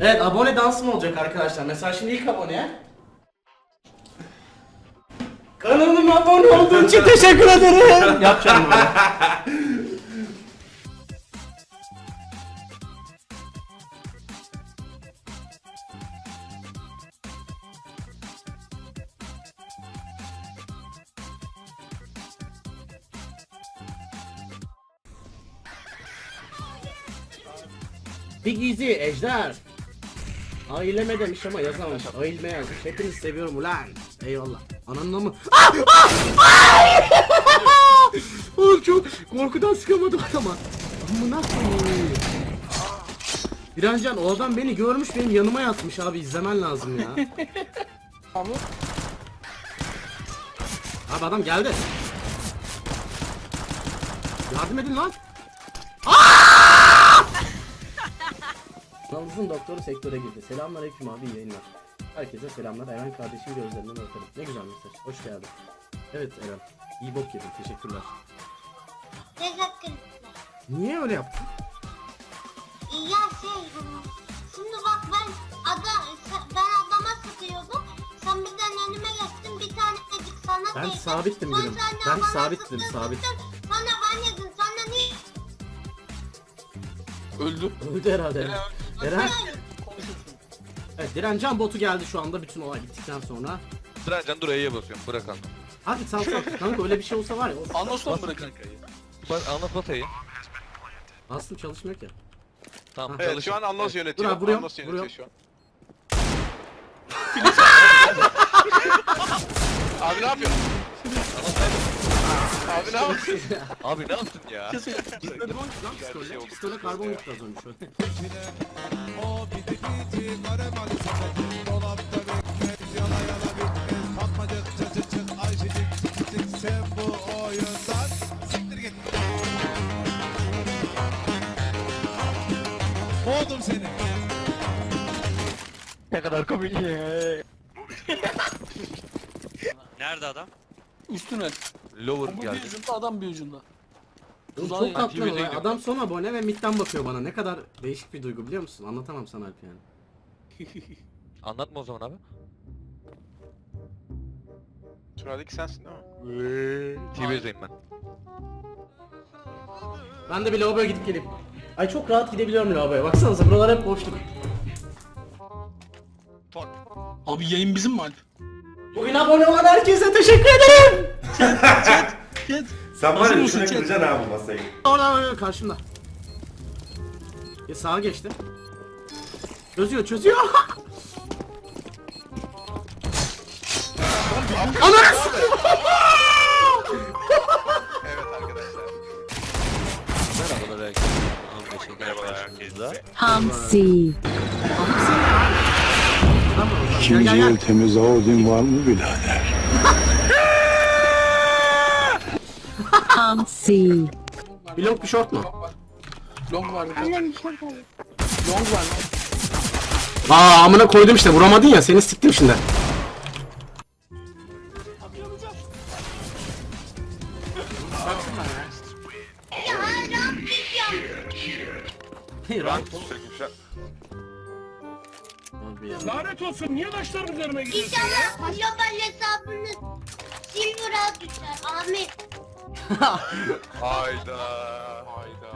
Evet abone dansı mı olacak arkadaşlar? Mesela şimdi ilk abone. Kanalıma abone olduğun için teşekkür ederim. Yapacağım böyle. Big Easy, Ejder. Aileme demiş ama yazamamış. Ailme yazmış. Hepinizi seviyorum ulan. Eyvallah. Ananla mı? Ah! Ah! Ah! Oğlum çok korkudan sıkamadım adama. Amına koyayım. Birazcan o adam beni görmüş benim yanıma yatmış abi izlemen lazım ya. Abi. Abi adam geldi. Yardım edin lan. Kanalımızın doktoru sektöre girdi. Selamünaleyküm abi iyi yayınlar. Herkese selamlar. Eren kardeşim gözlerinden öperim. Ne güzel mesaj. Hoş geldin. Evet Eren. İyi bok yedin. Teşekkürler. Teşekkürler. Niye öyle yaptın? Ya şey, şimdi bak ben adam, ben adama sıkıyordum. Sen birden önüme geçtin bir tane dedik sana Ben değdi. sabittim Sonra gülüm. sen de Ben bana sabittim, sıktın, sabit. sıktın. Sonra ben yedim. Sonra niye? Öldü. Öldü herhalde Eren. Eren. Hayır. Evet Direncan botu geldi şu anda bütün olay bittikten sonra. Direncan dur E'ye basıyorum bırak anlat. Hadi sal sal. Kanka öyle bir şey olsa var ya. of. Anonsla mı bırakın? Bas, anlat bas E'yi. Bastım çalışmıyor ki. Tamam Evet çalışın. şu an anons yönetiyor. Dur abi, vuruyorum, Anons yönetiyor vuruyorum. şu an. abi ne yapıyorsun? Abi ne yapıyorsun? Abi ne yaptın ya? Karbon lan pistole. Pistole karbon gitti az önce şöyle. Kovdum seni. ne kadar komik ya. Nerede adam? Üstüne. Lower bir geldi. ucunda adam bir ucunda. Oğlum Uzağa çok tatlı adam son abone ve midden bakıyor bana. Ne kadar değişik bir duygu biliyor musun? Anlatamam sana Alp yani. Anlatma o zaman abi. Şuradaki sensin değil mi? TV'deyim ben. Ben de bir lavaboya gidip geleyim. Ay çok rahat gidebiliyorum lavaboya. Baksanıza buralar hep boşluk. Abi yayın bizim mi Alp? Bugün abone olan herkese teşekkür ederim. Chat. Sen var Hazır ya mısın şuna chat? kıracaksın abi masayı. Orada orada karşımda. Ya sağa geçti. Çözüyor çözüyor. Ananı Evet arkadaşlar. Merhabalar herkese. Hamsi. Gel gel gel. temiz Odin var mı birader? Hamsi. Bir long bir short mu? Long var tane. Long var lan. Aa amına koydum işte vuramadın ya seni siktim şimdi. Lanet olsun niye taşlar üzerime gidiyorsun İnşallah global hesabınız Silver'a düşer. Hayda. Hayda.